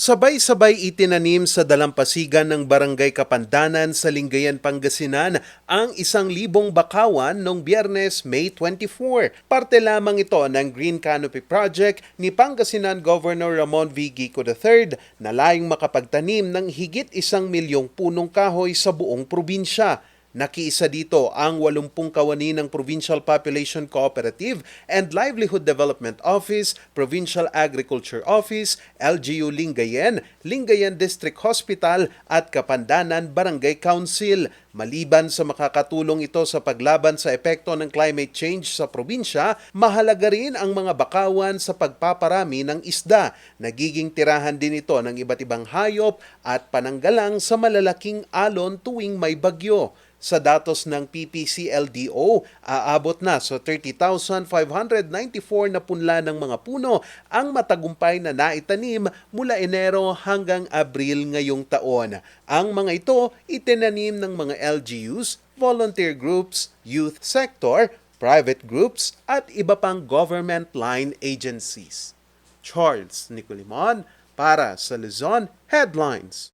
Sabay-sabay itinanim sa dalampasigan ng Barangay Kapandanan sa Lingayen, Pangasinan ang isang libong bakawan noong biyernes, May 24. Parte lamang ito ng Green Canopy Project ni Pangasinan Governor Ramon V. Gico III na layong makapagtanim ng higit isang milyong punong kahoy sa buong probinsya. Nakiisa dito ang 80 kawani ng Provincial Population Cooperative and Livelihood Development Office, Provincial Agriculture Office, LGU Lingayen, Lingayen District Hospital at Kapandanan Barangay Council. Maliban sa makakatulong ito sa paglaban sa epekto ng climate change sa probinsya, mahalaga rin ang mga bakawan sa pagpaparami ng isda. Nagiging tirahan din ito ng iba't ibang hayop at pananggalang sa malalaking alon tuwing may bagyo. Sa datos ng PPCLDO, aabot na sa 30,594 na punla ng mga puno ang matagumpay na naitanim mula Enero hanggang Abril ngayong taon. Ang mga ito itinanim ng mga LGUs, volunteer groups, youth sector, private groups at iba pang government line agencies. Charles Nicolimon para sa Luzon Headlines.